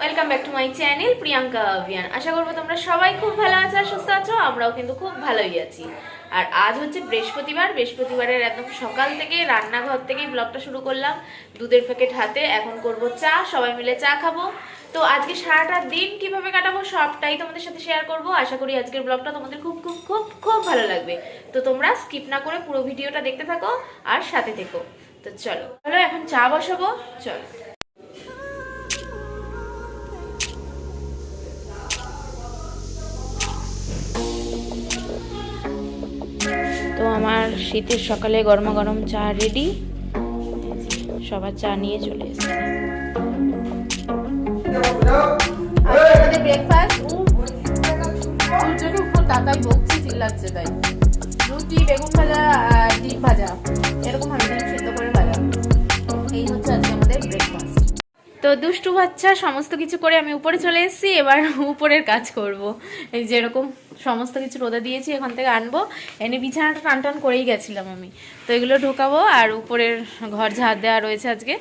Welcome back to channel Priyanka Abhiyan আশা করব তোমরা সবাই খুব ভালো আছো আছো, আমরাও কিন্তু খুব ভালোই আছি। আর আজ হচ্ছে বৃহস্পতিবার। বৃহস্পতিবারের একদম সকাল থেকে রান্নাঘর থেকেই ব্লগটা শুরু করলাম। দুধের প্যাকেট হাতে এখন করব চা। সবাই মিলে চা খাব। তো আজকে সারাটা দিন কীভাবে কাটাবো সবটাই তোমাদের সাথে শেয়ার করব। আশা করি আজকের ব্লগটা তোমাদের খুব খুব খুব খুব ভালো লাগবে। তো তোমরা স্কিপ না করে পুরো ভিডিওটা দেখতে থাকো আর সাথে থেকো। তো চলো চলো এখন চা বসাবো, চলো। তো আমার শীতের সকালে গরমা গরম চা রেডি সবার চা নিয়ে চলে এসেছে। ব্রেকফাস্ট চিল্লাচ্ছে তাই। রুটি, বেগুন ভাজা আর ডিম ভাজা। এরকম আমি করে ভাজা। এই হচ্ছে আজকে আমাদের ব্রেকফাস্ট তো দুষ্টু বাচ্চা, সমস্ত কিছু করে আমি উপরে চলে এসেছি, এবার উপরের কাজ করব। এই যেরকম সমস্ত কিছু রোদে দিয়েছি, এখান থেকে আনব। এনে বিছানাটা টান টান করেই গেছিলাম আমি। তো এগুলো ঢোকাবো, আর উপরের ঘর ঝাড় দেওয়া রয়েছে আজকে।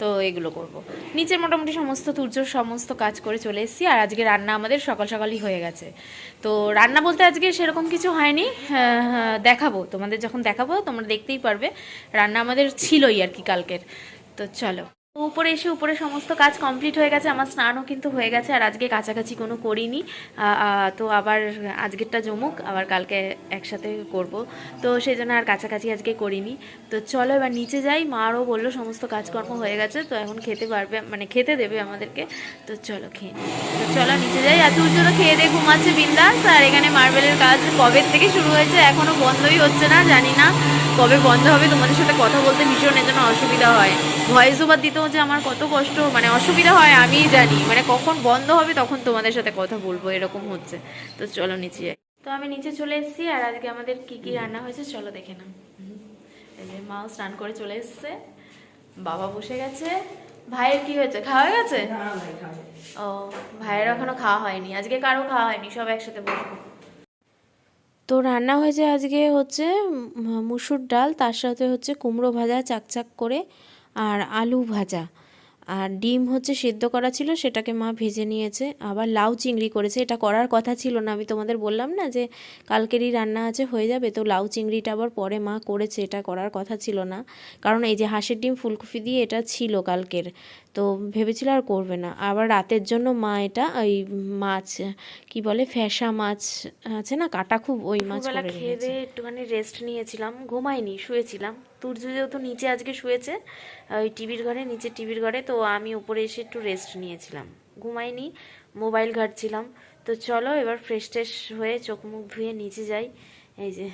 তো এগুলো করব। নিচের মোটামুটি সমস্ত তুর্যর সমস্ত কাজ করে চলে এসেছি আর আজকে রান্না আমাদের সকাল সকালই হয়ে গেছে। তো রান্না বলতে আজকে সেরকম কিছু হয়নি হ্যাঁ, হ্যাঁ, দেখাবো তোমাদের যখন দেখাবো তোমরা দেখতেই পারবে রান্না আমাদের ছিলই আর কি কালকের। তো চলো। উপরে এসে উপরে সমস্ত কাজ কমপ্লিট হয়ে গেছে, আমার স্নানও কিন্তু হয়ে গেছে, আর আজকে কাছাকাছি কোনো করিনি। তো আবার আজকেরটা জমুক, আবার কালকে একসাথে করব। তো সেই জন্য আর কাছাকাছি আজকে করিনি। তো চলো এবার নিচে যাই মারও বলল সমস্ত কাজকর্ম হয়ে গেছে, তো এখন খেতে পারবে মানে খেতে দেবে আমাদেরকে। তো চলো খেয়ে। তো চলো নিচে যাই, আর তোর জন্য খেয়ে দিয়ে ঘুমাচ্ছে বিন্দাস, আর এখানে মার্বেলের কাজ কবে থেকে শুরু হয়েছে এখনও বন্ধই হচ্ছে না, জানি না কবে বন্ধ হবে, তোমাদের সাথে কথা বলতে ভীষণ জন্য অসুবিধা হয়। ভয়েস ওভার দিতেও যে আমার কত কষ্ট মানে অসুবিধা হয় আমিই জানি। মানে কখন বন্ধ হবে তখন তোমাদের সাথে কথা বলব এরকম হচ্ছে। তো চলো নিচে যাই। তো আমি নিচে চলে এসেছি আর আজকে আমাদের কি কি রান্না হয়েছে চলো দেখে নাও। এই যে মাও স্নান করে চলে এসছে বাবা বসে গেছে। ভাইয়ের কি হয়েছে? খাওয়া গেছে? ও ভাইয়ের এখনও খাওয়া হয়নি। আজকে কারও খাওয়া হয়নি সব একসাথে বসবো তো রান্না হয়েছে আজকে হচ্ছে মুসুর ডাল তার সাথে হচ্ছে কুমড়ো ভাজা চাকচাক করে আর আলু ভাজা। আর ডিম হচ্ছে সেদ্ধ করা ছিল, সেটাকে মা ভেজে নিয়েছে। আবার লাউ চিংড়ি করেছে। এটা করার কথা ছিল না, আমি তোমাদের বললাম না যে কালকেরই রান্না আছে, হয়ে যাবে। তো লাউ চিংড়িটা আবার পরে মা করেছে, এটা করার কথা ছিল না। কারণ এই যে হাঁসের ডিম, ফুলকপি দিয়ে এটা ছিল কালকের। তো ভেবেছিল আর করবে না। আবার রাতের জন্য মা এটা ওই মাছ কি বলে ফ্যাসা মাছ আছে না কাটা খুব ওই মাছ খেয়ে দিয়ে একটুখানি রেস্ট নিয়েছিলাম ঘুমাইনি শুয়েছিলাম। তুর্য যেহেতু নিচে আজকে শুয়েছে ওই টিভির ঘরে নিচে টিভির ঘরে তো আমি উপরে এসে একটু রেস্ট নিয়েছিলাম। ঘুমাইনি মোবাইল ঘাটছিলাম। তো চলো এবার ফ্রেশ ট্রেশ হয়ে চোখ মুখ ধুয়ে নিচে যাই এই যে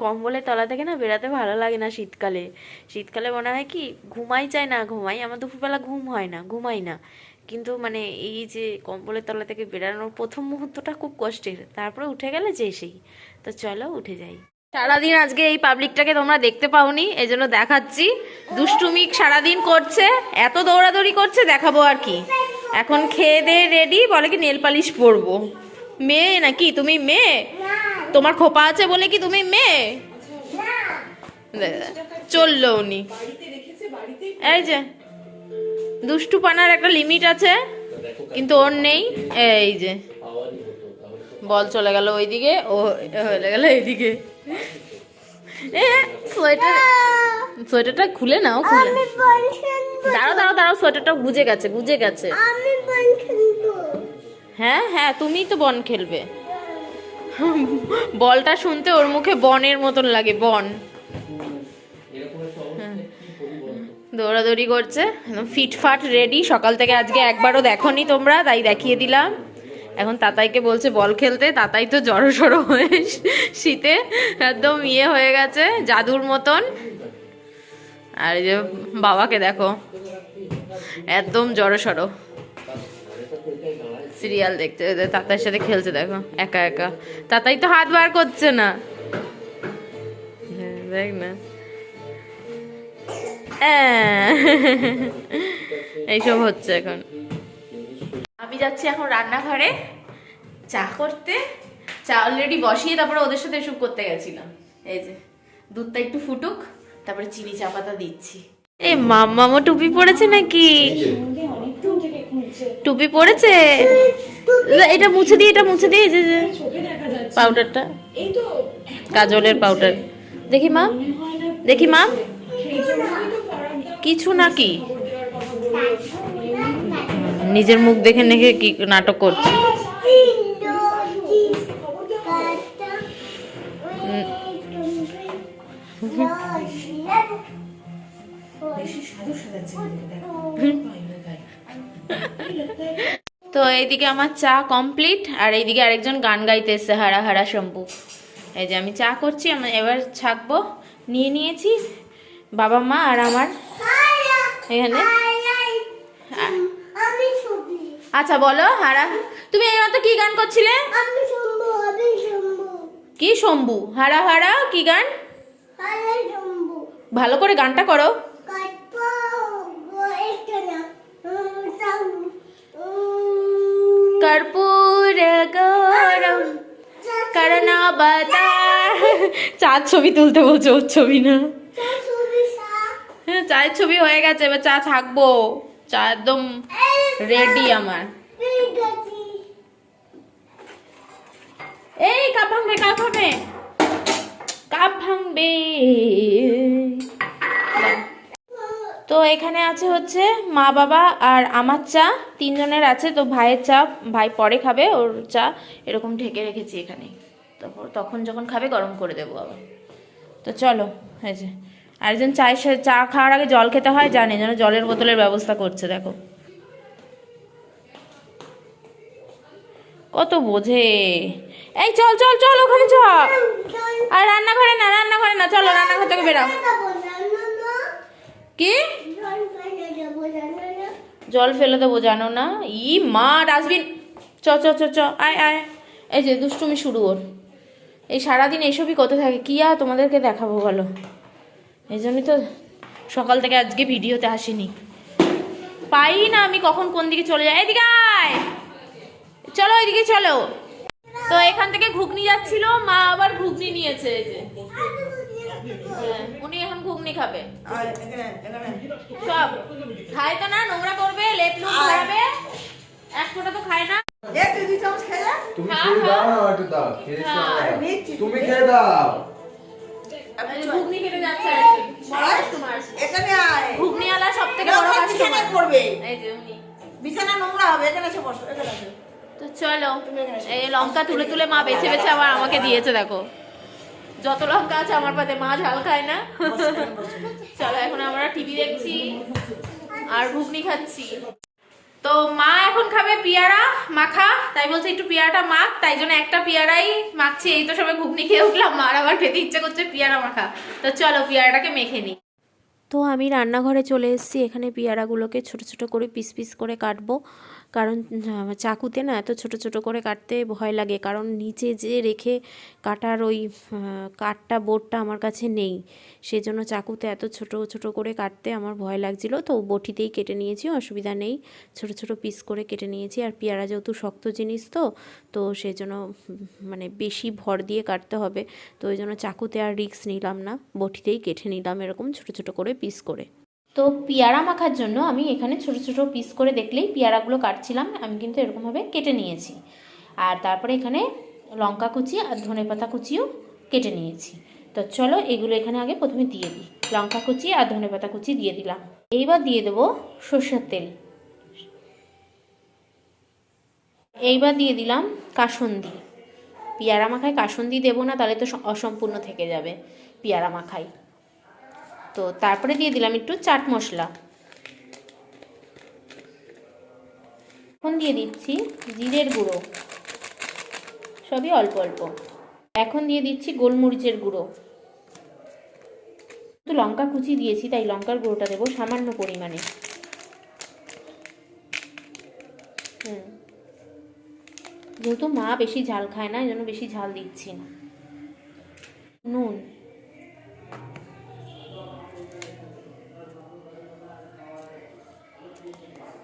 কম্বলের তলা থেকে না বেরাতে ভালো লাগে না শীতকালে। শীতকালে মনে হয় কি, ঘুমাই চাই না ঘুমাই, আমার দুপুরবেলা ঘুম হয় না, ঘুমাই না। কিন্তু মানে এই যে কম্বলের তলা থেকে বেরানোর প্রথম মুহূর্তটা খুব কষ্টের, তারপরে উঠে গেলে যে সেই। তো চলো উঠে যাই। সারাদিন আজকে এই পাবলিকটাকে তোমরা দেখতে পাওনি এই জন্য দেখাচ্ছি। দুষ্টুমি সারাদিন করছে, এত দৌড়াদৌড়ি করছে, দেখাবো আর কি। এখন খেয়ে দিয়ে রেডি বলে কি, নেল পালিশ পরবো। মেয়ে নাকি? তুমি মেয়ে? তোমার খোপা আছে বলে কি তুমি মেয়ে? চলল উনি। এই যে দুষ্টু পানার একটা লিমিট আছে কিন্তু ওর নেই। এই যে বল চলে গেল ওইদিকে ও হয়ে গেল এইদিকে। এ সোয়েটার সোয়েটারটা খুলে নাও খুলে। দাঁড়াও দাঁড়াও দাঁড়াও সোয়েটারটা গুজে গেছে গুজে গেছে। হ্যাঁ হ্যাঁ তুমিই তো বন খেলবে। বলটা শুনতে ওর মুখে বনের মতন লাগে, বন। হ্যাঁ। দৌড়াদৌড়ি করছে, একদম ফিটফাট রেডি সকাল থেকে আজকে একবারও দেখোনি তোমরা, তাই দেখিয়ে দিলাম। এখন তাতাইকে বলছে বল খেলতে, তাতাই তো জড়ো সড়ো হয়ে শীতে, একদম ইয়ে হয়ে গেছে, জাদুর মতন। আর যে বাবাকে দেখো, একদম জড়ো সড়ো সিরিয়াল দেখতে। তাতার সাথে খেলছে দেখো একা একা। তাতাই তো হাত বার করছে না। হ্যাঁ, দেখ না। এইসব হচ্ছে এখন। আমি যাচ্ছি এখন রান্নাঘরে চা করতে। চা অলরেডি বসিয়ে তারপরে ওদের সাথে এসব করতে গেছিলাম। এই যে দুধটা একটু ফুটুক তারপরে চিনি চা পাতা দিচ্ছি। এ মাম্মামো টুপি পড়েছে নাকি? টুপি পড়েছে? এটা মুছে দিয়ে এটা মুছে দিয়ে যে পাউডারটা। কাজলের পাউডার। দেখি মা। দেখি মা। কিছু নাকি? নিজের মুখ দেখে দেখে কি নাটক করছে। তো এইদিকে আমার চা কমপ্লিট আর এইদিকে আরেকজন গান গাইতে এসছে, হারা হারা শম্ভু। এই যে আমি চা করছি, আমি এবার ছাকবো। নিয়ে নিয়েছি বাবা, মা আর আমার। এখানে। আচ্ছা বলো, হারা। তুমি এই মতো কি গান করছিলে? কি শম্ভু? হারা হারা কি গান? ভালো করে গানটা করো। কর্পূর গরম করনা বাতা চার ছবি তুলতে বলছো ওর ছবি না। হ্যাঁ চায়ের ছবি হয়ে গেছে এবার চা থাকব চা একদম রেডি আমার। এই কাপ ভাঙবে কাপ ভাঙবে। কাপ ভাঙবে। এখানে আছে হচ্ছে মা বাবা আর আমার চা, তিনজনের আছে, তো ভাইয়ের চা ভাই পরে খাবে, ওর চা এরকম ঢেকে রেখেছি এখানে। তারপর তখন যখন খাবে গরম করে দেবো আবার। তো চলো হয়েছে আরেকজন চায়ের সাথে চা খাওয়ার আগে জল খেতে হয়, জানে যেন জলের বোতলের ব্যবস্থা করছে, দেখো। কত বোঝে। এই চল চল চল, ওখানে চল। আর রান্নাঘরে না রান্নাঘরে না, চলো, রান্নাঘর থেকে বেরাও কি? জল ফেলে দেবো, জানো না? ই মা, ডাস্টবিন। চ চ চ চ, আয় আয়। এই যে, দুষ্টুমি শুরু ওর। এই সারাদিন এইসবই করতে থাকে। কি আর তোমাদেরকে দেখাবো বলো? এই জন্যই তো সকাল থেকে আজকে ভিডিওতে আসিনি। পাই না আমি কখন কোন দিকে চলে যাই। এদিকে আয়! চলো, এদিকে চলো। তো এখান থেকে ঘুগনি যাচ্ছিল, মা আবার ঘুগনি নিয়েছে, এই যে। উনি এখন ঘুগনি খাবে। সব। খায় তো না নোংরা করবে লেপ লুপ ধরাবে এক ফোঁটা তো খায় না। তুমি হ্যাঁ, খেয়ে হ্যাঁ। দাও হ্যাঁ, ঘুগনি খেতে যাচ্ছে। এখানে আয়। ঘুগনিওয়ালা সব থেকে বড় লোকে কাস্টমার এই যে উনি। বিছানা নোংরা হবে এখানে এসে বসো এখানে আসো তো চলো এই লঙ্কা তুলে তুলে মা বেছে বেছে আবার আমাকে দিয়েছে দেখো। যত লঙ্কা আছে আমার পাতে মা ঝাল খায় না। চলো এখন আমরা টিভি দেখছি আর ঘুগনি খাচ্ছি। তো মা এখন খাবে পেয়ারা মাখা তাই বলছে একটু পেয়ারাটা মাখ তাই জন্য একটা পেয়ারাই মাখছি। এই তো সবাই ঘুগনি খেয়ে উঠলাম মার আবার খেতে ইচ্ছে করছে পেয়ারা মাখা। তো চলো পেয়ারাটাকে মেখে নিই তো আমি রান্নাঘরে চলে এসেছি এখানে পেয়ারাগুলোকে ছোট ছোট করে পিস পিস করে কাটবো। কারণ চাকুতে না এত ছোট ছোট করে কাটতে ভয় লাগে। কারণ নিচে যে রেখে কাটার ওই কাঠটা, বোর্ডটা আমার কাছে নেই। সেজন্য চাকুতে এত ছোট ছোট করে কাটতে আমার ভয় লাগছিল। তো বটিতেই কেটে নিয়েছি, অসুবিধা নেই। ছোট ছোট পিস করে কেটে নিয়েছি। আর পেয়ারা যেহেতু শক্ত জিনিস তো তো সেজন্য মানে বেশি ভর দিয়ে কাটতে হবে। তো ওই জন্য চাকুতে আর রিক্স নিলাম না। বটিতেই কেটে নিলাম এরকম ছোট ছোট করে পিস করে। তো পেয়ারা মাখার জন্য আমি এখানে ছোট ছোট পিস করে দেখলেই পেয়ারাগুলো কাটছিলাম, আমি কিন্তু এরকমভাবে কেটে নিয়েছি। আর তারপরে এখানে লঙ্কা কুচি আর ধনে পাতা কুচিও কেটে নিয়েছি। তো চলো এগুলো এখানে আগে প্রথমে দিয়ে দিই। লঙ্কা কুচি আর ধনে পাতা কুচি দিয়ে দিলাম। এইবার দিয়ে দেবো সর্ষের তেল। এইবার দিয়ে দিলাম কাসন্দি। পেয়ারা মাখায় কাসন্দি দেবো না, তাহলে তো অসম্পূর্ণ থেকে যাবে। পেয়ারা মাখায়। তো তারপরে দিয়ে দিলাম একটু চাট মশলা। এখন দিয়ে দিচ্ছি জিরের গুঁড়ো। সবই অল্প অল্প। এখন দিয়ে দিচ্ছি গোলমরিচের গুঁড়ো। তো লঙ্কা কুচি দিয়েছি, তাই লঙ্কার গুঁড়োটা দেবো সামান্য পরিমাণে। হুম। যেহেতু মা বেশি ঝাল খায় না এই জন্য বেশি ঝাল দিচ্ছি না। নুন।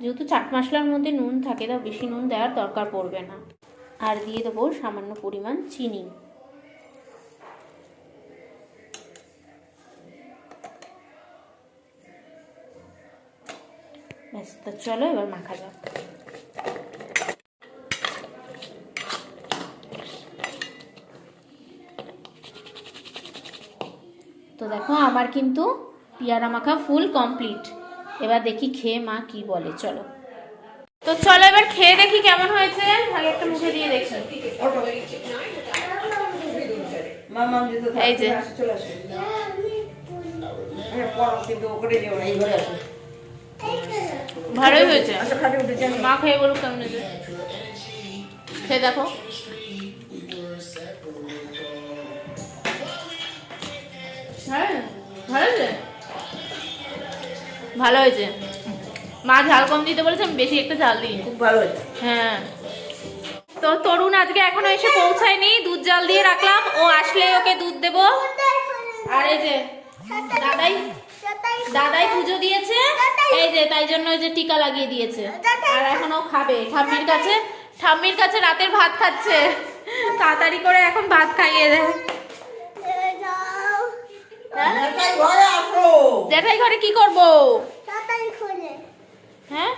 যেহেতু চাট মশলার মধ্যে নুন থাকে তা বেশি নুন দেওয়ার দরকার পড়বে না। আর দিয়ে দেবো সামান্য পরিমাণ চিনি। ব্যাস, তো চলো এবার মাখা যাক। তো দেখো, আমার কিন্তু পিয়ারা মাখা ফুল কমপ্লিট এবার দেখি খেয়ে মা কি বলে, চলো। তো চলো এবার খেয়ে দেখি কেমন হয়েছে। আগে একটা মুখে দিয়ে দেখি। এই যে। ভালোই হয়েছে। মা খেয়ে বলুক কেমন হয়েছে। খেয়ে দেখো। হ্যাঁ ভালো ভালো হয়েছে। মা ঝাল কম দিতে বলেছে আমি বেশি একটা ঝাল দিই খুব ভালো হয়েছে। হ্যাঁ। তো তরুণ আজকে এখনও এসে পৌঁছায়নি দুধ জাল দিয়ে রাখলাম। ও আসলে ওকে দুধ দেবো। আর এই যে দাদাই দাদাই পুজো দিয়েছে। এই যে তাই জন্য এই যে টিকা লাগিয়ে দিয়েছে। আর এখন ও খাবে ঠাম্মির কাছে। ঠাম্মির কাছে রাতের ভাত খাচ্ছে। তাড়াতাড়ি করে এখন ভাত খাইয়ে দেয়। হ্যাঁ? তাই ঘরে আসো। জ্যাঠাই ঘরে কি করব? হ্যাঁ?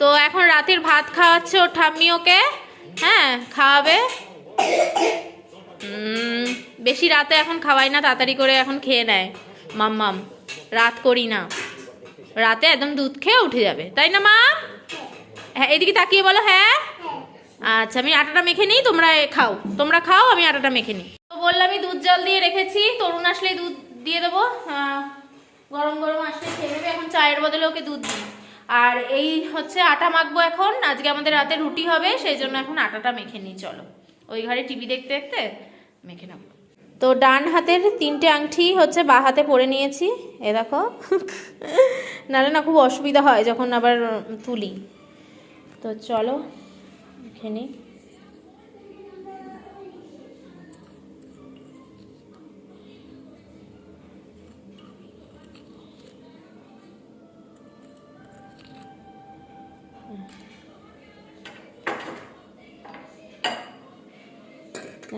তো এখন রাতের ভাত খাওয়াচ্ছে ওর ঠাম্মি ওকে? হ্যাঁ খাওয়াবে? বেশি রাতে এখন খাওয়াই না তাড়াতাড়ি করে এখন খেয়ে নেয়। মাম্মাম রাত করি না। রাতে একদম দুধ খেয়ে উঠে যাবে। তাই না মা হ্যাঁ এদিকে তাকিয়ে বলো হ্যাঁ? আচ্ছা আমি আটাটা মেখে নিই তোমরা খাও। তোমরা খাও আমি আটাটা মেখে নিই। বললামই দুধ জল দিয়ে রেখেছি। তরুণ আসলেই দুধ দিয়ে দেবো। গরম গরম আসলে খেয়ে নেবে। এখন চায়ের বদলে ওকে দুধ দিই। আর এই হচ্ছে আটা মাখবো এখন। আজকে আমাদের রাতে রুটি হবে, সেই জন্য এখন আটাটা মেখে নিই। চলো, ওই ঘরে টিভি দেখতে দেখতে মেখে নেব। তো ডান হাতের তিনটে আংটি হচ্ছে বা হাতে পরে নিয়েছি। এ দেখো, নাহলে না খুব অসুবিধা হয় যখন আবার তুলি। তো চলো, মেখে এ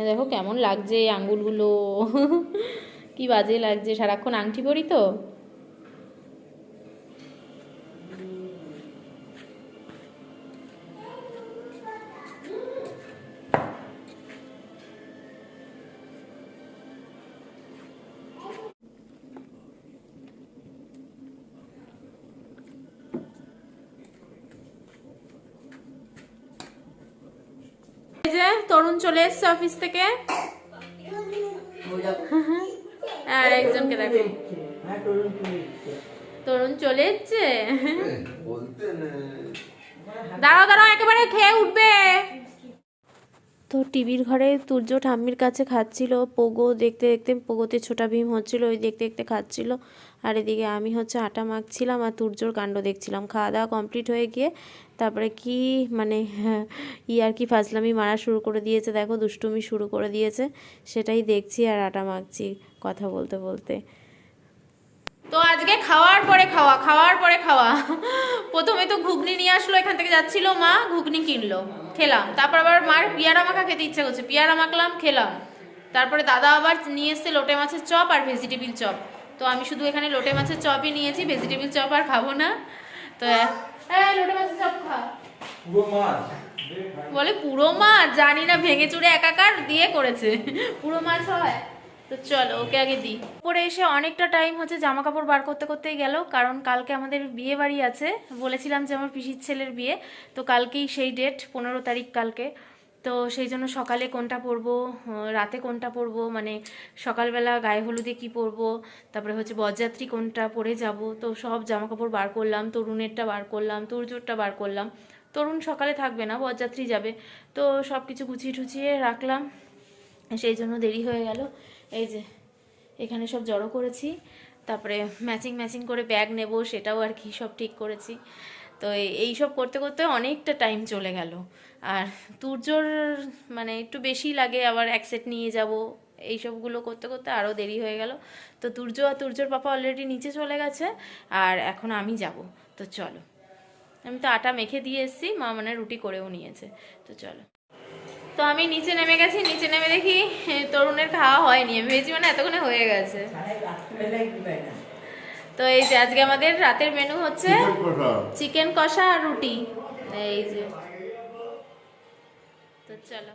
দেখো কেমন লাগছে আঙ্গুলগুলো। কি বাজে লাগছে সারাক্ষণ আংটি পরি তো? যে তরুণ চলে এসছে অফিস থেকে। আর একজনকে দেখো। হ্যাঁ তুমি এসছে। তরুণ চলে এসছে দাঁড়াও দাঁড়াও একেবারে খেয়ে উঠবে। তো টিভির ঘরে তুর্য ঠাম্মির কাছে খাচ্ছিল, পোগো দেখতে দেখতে পোগোতে ছোটা ভীম হচ্ছিল, ওই দেখতে দেখতে খাচ্ছিল। আর এদিকে আমি হচ্ছে আটা মাখছিলাম আর তুর্যর কাণ্ড দেখছিলাম। খাওয়া দাওয়া কমপ্লিট হয়ে গিয়ে তারপরে কি মানে ই আর কি ফাজলামি মারা শুরু করে দিয়েছে, দেখো দুষ্টুমি শুরু করে দিয়েছে, সেটাই দেখছি আর আটা মাখছি কথা বলতে বলতে। তো আজকে খাওয়ার পরে খাওয়া খাওয়ার পরে খাওয়া। প্রথমে তো ঘুগনি নিয়ে আসলো এখান থেকে যাচ্ছিল মা ঘুগনি কিনলো। খেলাম। তারপর আবার মার পিয়ারা মাখা খেতে ইচ্ছা করছে। পিয়ারা মাখলাম খেলাম। তারপরে দাদা আবার নিয়ে এসছে লোটে মাছের চপ আর ভেজিটেবিল চপ। তো আমি শুধু এখানে লোটে মাছের চপই নিয়েছি ভেজিটেবিল চপ আর খাব না। তো লোটে মাছের চপ খা। বলে পুরো মাছ? জানি না ভেঙে চুড়ে একাকার দিয়ে করেছে। পুরো মাছ হয়। তো চলো, ওকে আগে দিই। পরে এসে অনেকটা টাইম হচ্ছে জামা কাপড় বার করতে করতেই গেল, কারণ কালকে আমাদের বিয়ে বাড়ি আছে। বলেছিলাম যে আমার পিসির ছেলের বিয়ে, তো কালকেই সেই ডেট পনেরো তারিখ কালকে। তো সেই জন্য সকালে কোনটা পরবো রাতে কোনটা পরবো মানে সকালবেলা গায়ে হলুদে কি পরবো, তারপরে হচ্ছে বরযাত্রী কোনটা পরে যাব, তো সব জামা কাপড় বার করলাম, তরুণেরটা বার করলাম, তোরজোরটা বার করলাম। তরুণ সকালে থাকবে না, বরযাত্রী যাবে। তো সব কিছু গুছিয়ে টুছিয়ে রাখলাম, সেই জন্য দেরি হয়ে গেল। এই যে, এখানে সব জড়ো করেছি। তারপরে ম্যাচিং ম্যাচিং করে ব্যাগ নেব, সেটাও আর কি সব ঠিক করেছি। তো এই- সব করতে করতে অনেকটা টাইম চলে গেল। আর তুর্যর মানে একটু বেশি লাগে, আবার এক সেট নিয়ে যাব। এই সবগুলো করতে করতে আরও দেরি হয়ে গেল। তো তুর্য আর তুর্যর পাপা অলরেডি নিচে চলে গেছে, আর এখন আমি যাব। তো চলো। আমি তো আটা মেখে দিয়ে এসেছি, মা মানে রুটি করেও নিয়েছে। তো চলো। তো আমি নিচে নেমে গেছি নিচে নেমে দেখি তরুণের খাওয়া হয়নি। আমি ভেবেছি মানে এতক্ষণে হয়ে গেছে। তো এই যে আজকে আমাদের রাতের মেনু হচ্ছে চিকেন কষা আর রুটি। এই যে। তো চলো।